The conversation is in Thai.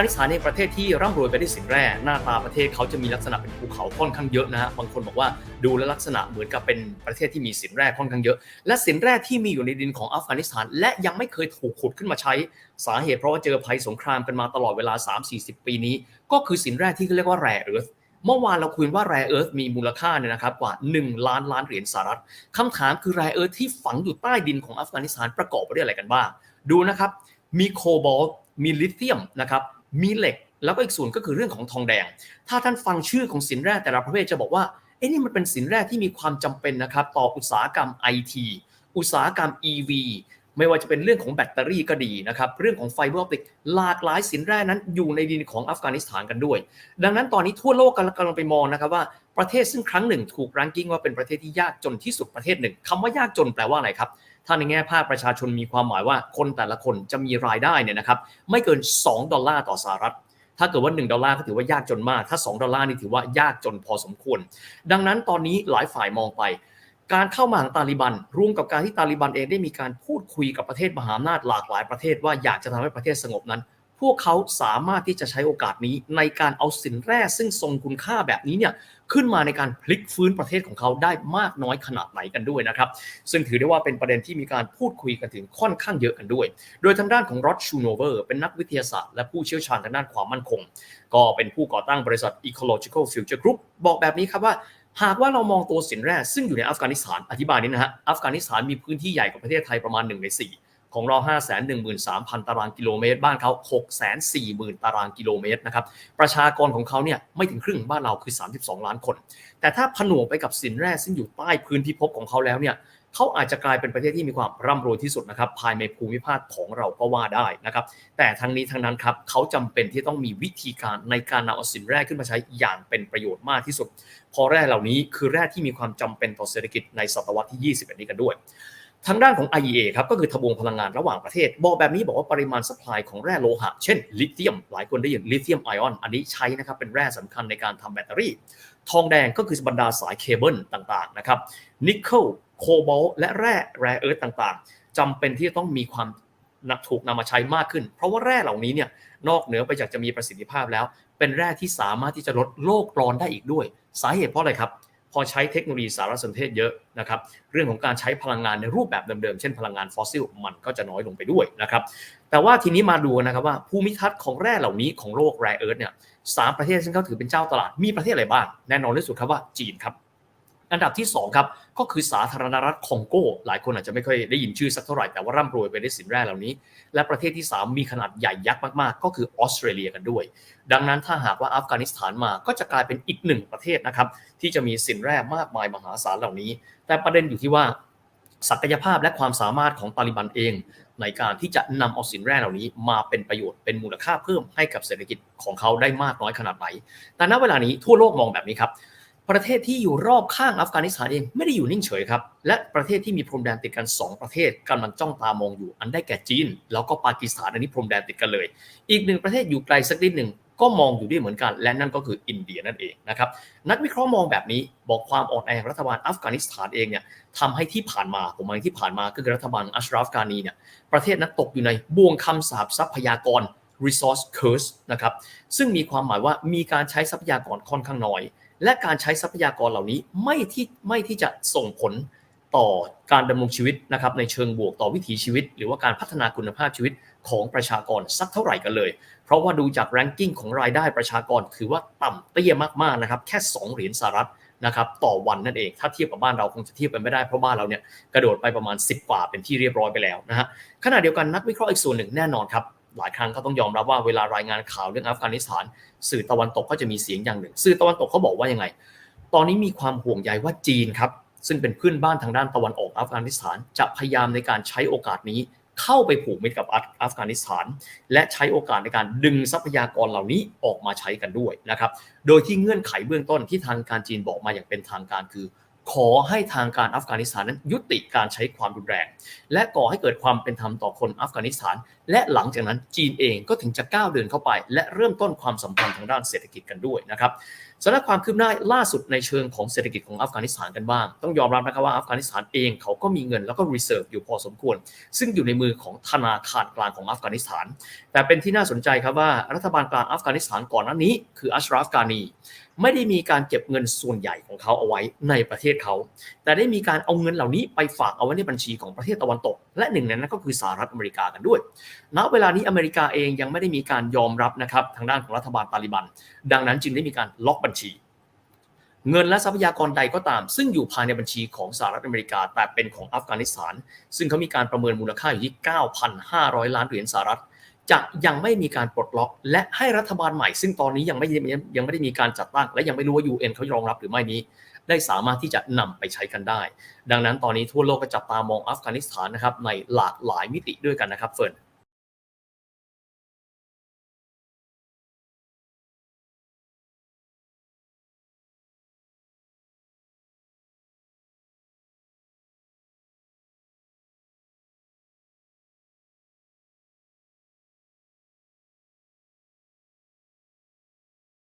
ฟกานิสถานในประเทศที่ร่ำรวยไปด้วยสินแร่หน้าตาประเทศเขาจะมีลักษณะเป็นภูเขาค่อนข้างเยอะนะฮะบางคนบอกว่าดูแลลักษณะเหมือนกับเป็นประเทศที่มีสินแร่ค่อนข้างเยอะ และสินแร่ที่มีอยู่ในดินของอัฟกานิสถาน และยังไม่เคยถูกขุดขึ้นมาใช้ สาเหตุเพราะว่าเจอภัยสงครามกันมาตลอดเวลา 3-40 ปีนี้ ก็คือสินแร่ที่เขาเรียกว่าแร่เอิร์ธเมื่อวานเราคุยว่าแร่เอิร์ธมีมูลค่าเนี่ยนะครับกว่า 1 ล้านล้านเหรียญสหรัฐคำถามคือแร่เอิร์ธที่ฝังอยู่ใต้ดินของอัฟกานิสถานประกอบไปด้วยอะไรกันบ้างดูนะครับมีโคบอลต์มีลิเธียมนะครับ มีเหล็ก แล้วก็อีกส่วนก็คือเรื่องของทองแดง ถ้าท่านฟังชื่อของสินแร่แต่ละประเภทจะบอกว่าเอ้นี่มันเป็นสินแร่ที่มีความจำเป็นนะครับ ต่ออุตสาหกรรมไอทีอุตสาหกรรม EV ไม่ว่าจะเป็นเรื่องของแบตเตอรี่ก็ดีนะครับ เรื่องของไฟเบอร์ออปติกหลากหลายสินแร่นั้นอยู่ในดินของอัฟกานิสถานกันด้วย ดังนั้นตอนนี้ทั่วโลกกำลังกำลังไปมองนะครับว่าประเทศซึ่งครั้งหนึ่งถูกรังกิ้งว่าเป็นประเทศที่ยากจนที่สุดประเทศหนึ่งคำว่ายากจนแปลว่าอะไรครับ ถ้าในแง่ภาคประชาชนมีความหมายว่าคนแต่ละคนจะมีรายได้เนี่ยนะครับไม่เกิน 2 ดอลลาร์ต่อสหรัฐถ้าเกิดว่า 1 ดอลลาร์ก็ถือว่ายากจนมาก ถ้า 2 ดอลลาร์นี่ถือว่ายากจนพอสมควร ดังนั้นตอนนี้หลายฝ่ายมองไป การเข้ามาของตาลิบันร่วมกับการที่ตาลิบันเองได้มีการพูดคุยกับประเทศมหาอำนาจหลากหลายประเทศว่าอยากจะทำให้ประเทศสงบนั้น พวกเขาสามารถที่จะใช้โอกาสนี้ในการเอาสินแร่ซึ่งทรงคุณค่าแบบนี้เนี่ยขึ้นมาในการพลิกฟื้นประเทศของเขาได้มากน้อยขนาดไหนกันด้วยนะครับ ซึ่งถือได้ว่าเป็นประเด็นที่มีการพูดคุยกันถึงค่อนข้างเยอะกันด้วย โดยทางด้านของรอดชูโนเวอร์เป็นนักวิทยาศาสตร์และผู้เชี่ยวชาญทางด้านความมั่นคง ก็เป็นผู้ก่อตั้งบริษัท Ecological Future Group บอกแบบนี้ครับว่า หากว่าเรามองตัวสินแร่ซึ่งอยู่ในอัฟกานิสถานอธิบายนี้นะฮะอัฟกานิสถานมีพื้นที่ใหญ่กว่าประเทศไทยประมาณ1ใน4 ของเรา 5 1 3 0 0 0 ตารางกิโลเมตร บ้านเขา6 4 0 0 0 0 ตารางกิโลเมตรนะครับ ประชากรของเขาเนี่ยไม่ถึงครึ่งบ้านเราคือ 32 ล้านคน แต่ถ้าผนวกไปกับสินแร่ซึ่งอยู่ใต้พื้นที่ภพของเขาแล้วเนี่ยเขาอาจจะกลายเป็นประเทศที่มีความร่ำรวยที่สุดนะครับภายในภูมิภาคของเราก็ว่าได้นะครับ แต่ทั้งนี้ทั้งนั้นครับเขาจำเป็นที่ต้องมีวิธีการในการนำเอาสินแร่ขึ้นมาใช้อย่างเป็นประโยชน์มากที่สุดเพราะแร่เหล่านี้คือแร่ที่มีความจำเป็นต่อเศรษฐกิจในศตวรรษที่ 21 นี้กันด้วย ทางด้านของ IEA ครับก็คือทบวงพลังงานระหว่างประเทศ บอกแบบนี้บอกว่าปริมาณสป라이ของแร่โลหะ เช่นลิเธียม หลายคนได้ยินลิเธียมไอออน อันนี้ใช้นะครับเป็นแร่สำคัญในการทำแบตเตอรี่ ทองแดงก็คือบรรดาสายเคเบิลต่างๆนะครับนิกเกิลโคบอลและแร่แร่เอิร์ธต่างๆจำเป็นที่จะต้องมีความถูกนำมาใช้มากขึ้น เพราะว่าแร่เหล่านี้เนี่ยนอกเหนือไปจากจะมีประสิทธิภาพแล้ว เป็นแร่ที่สามารถที่จะลดโลกร้อนได้อีกด้วย สาเหตุเพราะอะไรครับ พอใช้เทคโนโลยีสารสนเทศเยอะนะครับเรื่องของการใช้พลังงานในรูปแบบเดิมๆ เช่นพลังงานฟอสซิลมันก็จะน้อยลงไปด้วยนะครับแต่ว่าทีนี้มาดูนะครับว่าภูมิทัศน์ของแร่เหล่านี้ของโลกแร่เอิร์ธเนี่ยสามประเทศซึ่งเขาถือเป็นเจ้าตลาดมีประเทศอะไรบ้างแน่นอนที่สุดครับว่าจีนครับ อันดับที่ 2 ครับ ก็คือสาธารณรัฐคองโก หลายคนอาจจะไม่ค่อยได้ยินชื่อสักเท่าไหร่ แต่ว่าร่ำรวยไปด้วยสินแร่เหล่านี้ และประเทศที่ 3 มีขนาดใหญ่ยักษ์มากๆ ก็คือออสเตรเลียกันด้วย ดังนั้นถ้าหากว่าอัฟกานิสถานมาก็จะกลายเป็นอีกหนึ่งประเทศนะครับ ที่จะมีสินแร่มากมายมหาศาลเหล่านี้ แต่ประเด็นอยู่ที่ว่าศักยภาพและความสามารถของตาลิบันเอง ในการที่จะนำเอาสินแร่เหล่านี้ มาเป็นประโยชน์เป็นมูลค่าเพิ่มให้กับเศรษฐกิจของเขาได้มากน้อยขนาดไหน แต่ณเวลานี้ทั่วโลกมองแบบนี้ครับ ประเทศที่อยู่รอบข้างอัฟกานิสถานเองไม่ได้อยู่นิ่งเฉยครับ และประเทศที่มีพรมแดนติดกัน 2 ประเทศกำลังจ้องตามองอยู่ อันได้แก่จีน แล้วก็ปากีสถานอันนี้พรมแดนติดกันเลย อีกหนึ่งประเทศอยู่ไกลสักนิดหนึ่งก็มองอยู่ด้วยเหมือนกัน และนั่นก็คืออินเดียนั่นเองนะครับนักวิเคราะห์มองแบบนี้บอกความอ่อนแอของรัฐบาลอัฟกานิสถานเองเนี่ยทำให้ที่ผ่านมาผมมายที่ผ่านมาก็คือรัฐบาลอัชราฟกานีเนี่ยประเทศนั้นตกอยู่ในบ่วงคำสาปทรัพยากร resource curse นะครับซึ่งมีความหมายว่ามีการใช้ทรัพยากรค่อนข้างน้อย และการใช้ทรัพยากรเหล่านี้ไม่ที่ไม่ที่จะส่งผลต่อการดำรงชีวิตนะครับในเชิงบวกต่อวิถีชีวิต หรือว่าการพัฒนาคุณภาพชีวิตของประชากรสักเท่าไหร่กันเลย เพราะว่าดูจาก ranking ของรายได้ประชากรคือว่าต่ำเตี้ยมากๆนะครับแค่ 2 เหรียญสหรัฐนะครับต่อวันนั่นเอง ถ้าเทียบกับบ้านเราคงจะเทียบกันไม่ได้เพราะบ้านเราเนี่ยกระโดดไปประมาณ 10 กว่าเป็นที่เรียบร้อยไปแล้วนะฮะขณะเดียวกันนักวิเคราะห์อีกส่วนหนึ่งแน่นอนครับ หลายครั้งก็ต้องยอมรับว่าเวลารายงานข่าวเรื่องอัฟกานิสถาน สื่อตะวันตกก็จะมีเสียงอย่างหนึ่ง สื่อตะวันตกเขาบอกว่ายังไง ตอนนี้มีความห่วงใยว่าจีนครับ ซึ่งเป็นเพื่อนบ้านทางด้านตะวันออกอัฟกานิสถาน จะพยายามในการใช้โอกาสนี้เข้าไปผูกมิตรกับอัฟกานิสถาน และใช้โอกาสในการดึงทรัพยากรเหล่านี้ออกมาใช้กันด้วยนะครับ โดยที่เงื่อนไขเบื้องต้นที่ทางการจีนบอกมาอย่างเป็นทางการคือ ขอให้ทางการอัฟกานิสถานนั้นยุติการใช้ความรุนแรง และก่อให้เกิดความเป็นธรรมต่อคนอัฟกานิสถาน และหลังจากนั้นจีนเองก็ถึงจะก้าวเดินเข้าไป และเริ่มต้นความสัมพันธ์ทางด้านเศรษฐกิจกันด้วยนะครับสำหรับความคืบหน้าล่าสุดในเชิงของเศรษฐกิจของอัฟกานิสถานกันบ้าง ต้องยอมรับนะครับว่าอัฟกานิสถานเองเขาก็มีเงินแล้วก็รีเซิร์ฟอยู่พอสมควร ซึ่งอยู่ในมือของธนาคารกลางของอัฟกานิสถาน แต่เป็นที่น่าสนใจครับว่ารัฐบาลกลางอัฟกานิสถานก่อนหน้านี้ คืออัชราฟกานีไม่ได้มีการเก็บเงินส่วนใหญ่ของเขาเอาไว้ในประเทศเขา แต่ได้มีการเอาเงินเหล่านี้ไปฝากเอาไว้ในบัญชีของประเทศตะวันตก และหนึ่งในนั้นก็คือสหรัฐอเมริกากันด้วย ณ เวลานี้อเมริกาเองยังไม่ได้มีการยอมรับนะครับทางด้านของรัฐบาลตาลิบัน ดังนั้นจึงได้มีการล็อกบัญชี เงินและทรัพยากรใดก็ตาม ซึ่งอยู่ภายในบัญชีของสหรัฐอเมริกาแต่เป็นของอัฟกานิสถาน ซึ่งเขามีการประเมินมูลค่าอยู่ที่ 9,500 ล้านเหรียญสหรัฐ จะยังไม่มีการปลดล็อก และให้รัฐบาลใหม่ ซึ่งตอนนี้ยังไม่ยังไม่ได้มีการจัดตั้ง และยังไม่รู้ว่า UN เขารองรับหรือไม่นี้ ได้สามารถที่จะนำไปใช้กันได้ ดังนั้นตอนนี้ทั่วโลกก็จับตามองอัฟกานิสถานนะครับในหลากหลายมิติด้วยกันนะครับเฟิร์น